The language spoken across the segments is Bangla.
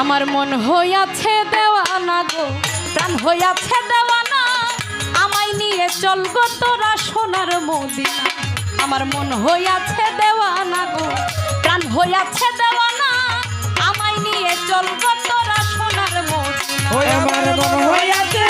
আমার মন হইয়াছে দেওয়ানা গো, প্রাণ হইয়াছে দেওয়ানা। আমায় নিয়ে চলব তোরা সোনার মদিনা। আমার মন হইয়াছে দেওয়ানা গো, প্রাণ হইয়াছে দেওয়ানা। আমায় নিয়ে চলব তোরা সোনার মদিনা। আমার মন হইয়াছে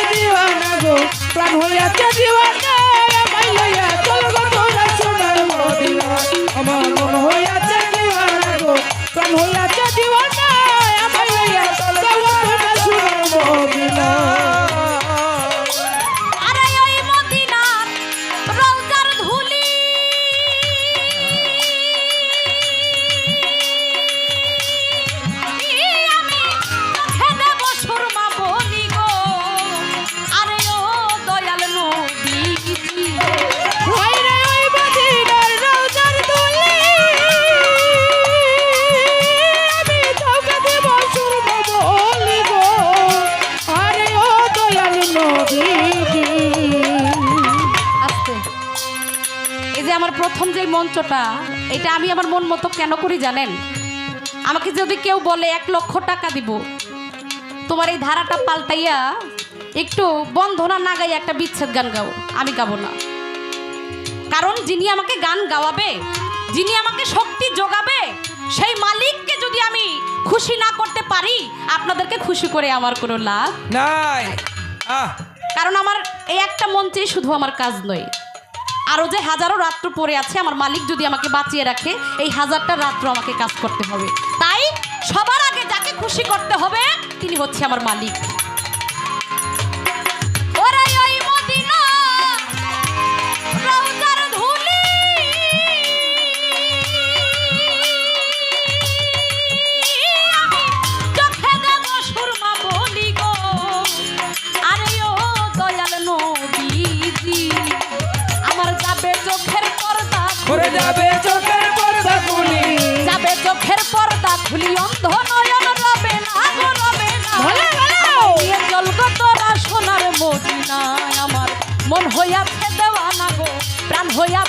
প্রথম যে মঞ্চটা এটা আমি আমার মন মতো কেন করি জানেন? আমাকে যদি কেউ বলে এক লক্ষ টাকা দিব তোমার এই ধারাটা পাল্টাইয়া একটু বন্ধনা না গাই একটা বিচ্ছেদ গান গাও আমি গাবো না। কারণ যিনি আমাকে গান গাওয়াবে যিনি আমাকে শক্তি যোগাবে সেই মালিককে যদি আমি খুশি না করতে পারি আপনাদেরকে খুশি করে আমার কোনো লাভ নাই। কারণ আমার এই একটা মঞ্চেই শুধু আমার কাজ নয়। আরও যে হাজারো রাত্র পড়ে আছে, আমার মালিক যদি আমাকে বাঁচিয়ে রাখে, এই হাজারটা রাত্র আমাকে কাজ করতে হবে। তাই সবার আগে যাকে খুশি করতে হবে, তিনি হচ্ছে আমার মালিক। প্রাণ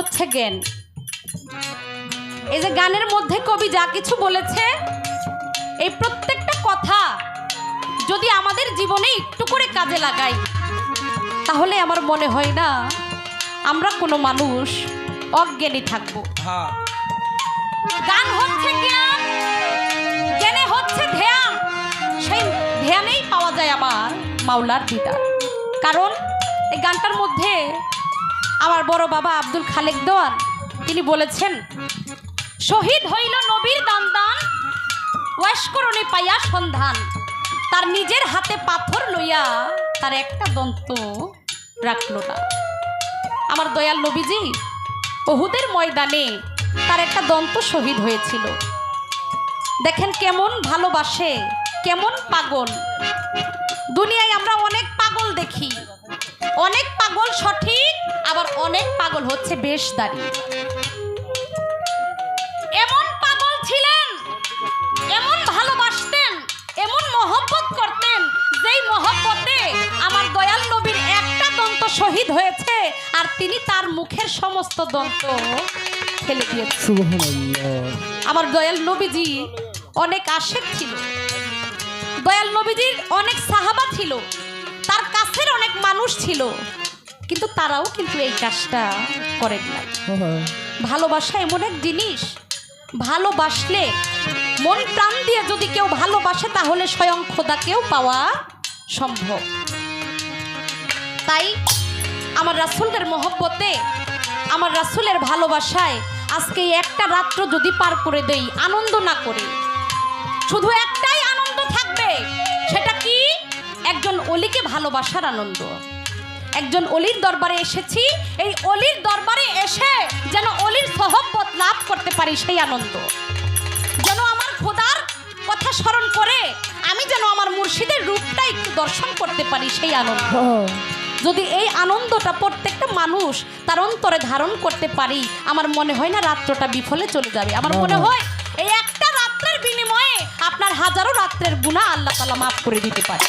হচ্ছে জ্ঞান। এই যে গানের মধ্যে কবি যা কিছু বলেছে এই প্রত্যেকটা কথা যদি আমাদের জীবনে একটু করে কাজে লাগাই তাহলে আমার মনে হয় না আমরা কোনো মানুষ অজ্ঞানী থাকব। হ্যাঁ। গান হচ্ছে জ্ঞান জ্ঞানে হচ্ছে ধ্যান। সেই ধ্যানেই পাওয়া যায় আমার মাওলার দিদার কারণ এই গানটার মধ্যে আমার বড় বাবা আব্দুল খালেক দেওয়ান, তিনি বলেছেন, শহীদ হইল নবীর দান দান ওয়াসকরণে পাইয়া সন্ধান। তার নিজের হাতে পাথর লইয়া তার একটা দন্ত রাখল না। আমার দয়াল নবীজি বহুদের ময়দানে তার একটা দন্ত শহীদ হয়েছিল। দেখেন কেমন ভালোবাসে, কেমন পাগল। দুনিয়ায় আমরা অনেক পাগল দেখি। অনেক পাগল সঠিক আবার অনেক পাগল হচ্ছে বেশ দাঁড়িয়ে এমন পাগল ছিলেন এমন ভালোবাসতেন এমন মহব্বত করতেন যেই মহব্বতে আমার দয়াল নবীর একটা দন্ত শহীদ হয়েছে আর তিনি তার মুখের সমস্ত দন্ত ফেলে দিয়েছেন। আমার দয়াল নবীজি অনেক আশেক ছিল। দয়াল নবীজির অনেক সাহাবা ছিল। তার কাছের অনেক মানুষ ছিল কিন্তু তারাও কিন্তু এই কাজটা করেন না হ্যাঁ। ভালোবাসা এমন এক জিনিস ভালোবাসলে মন প্রাণ দিয়ে যদি কেউ ভালোবাসে তাহলে স্বয়ং খোদাকেও পাওয়া সম্ভব। তাই আমার রাসুলের মহব্বতে আমার রাসুলের ভালোবাসায় আজকে এই একটা রাত্র যদি পার করে দেই আনন্দ না করে শুধু একটাই আনন্দ থাকবে অলিকে ভালোবাসার আনন্দ। একজন অলির দরবারে এসেছি এই অলির দরবারে এসে যেন অলির সহব্বত লাভ করতে পারি সেই আনন্দ। যেন আমার খোদার কথা স্মরণ করে আমি যেন আমার মুর্শিদের রূপটা একটু দর্শন করতে পারি সেই আনন্দ। যদি এই আনন্দটা প্রত্যেকটা মানুষ তার অন্তরে ধারণ করতে পারি আমার মনে হয় না রাত্রটা বিফলে চলে যাবে। আমার মনে হয় এই একটা রাত্রের বিনিময়ে আপনার হাজারো রাত্রের গুণা আল্লাহ তালা মাফ করে দিতে পারে।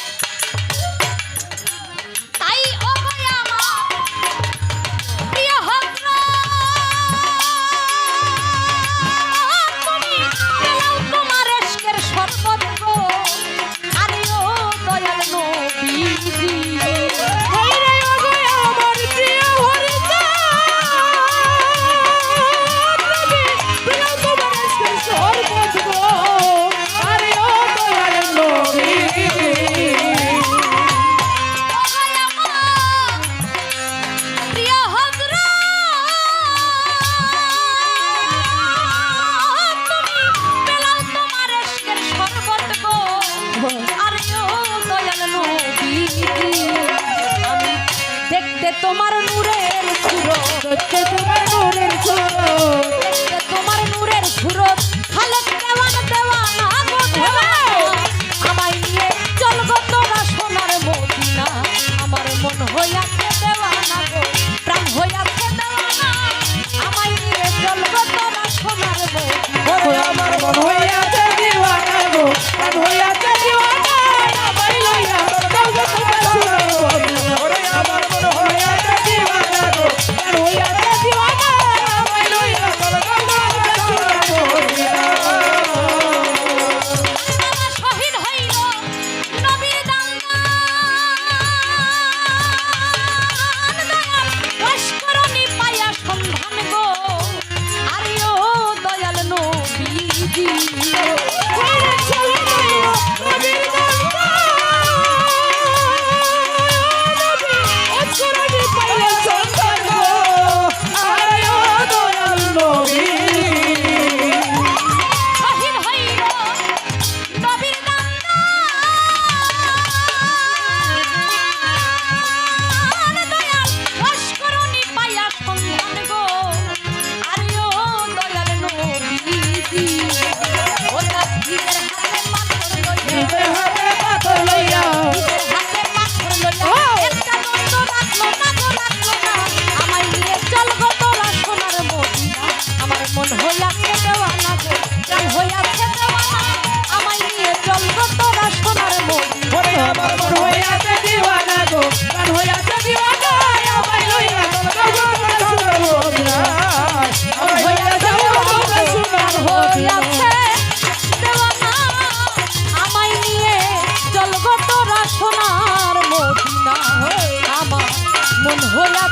Hoya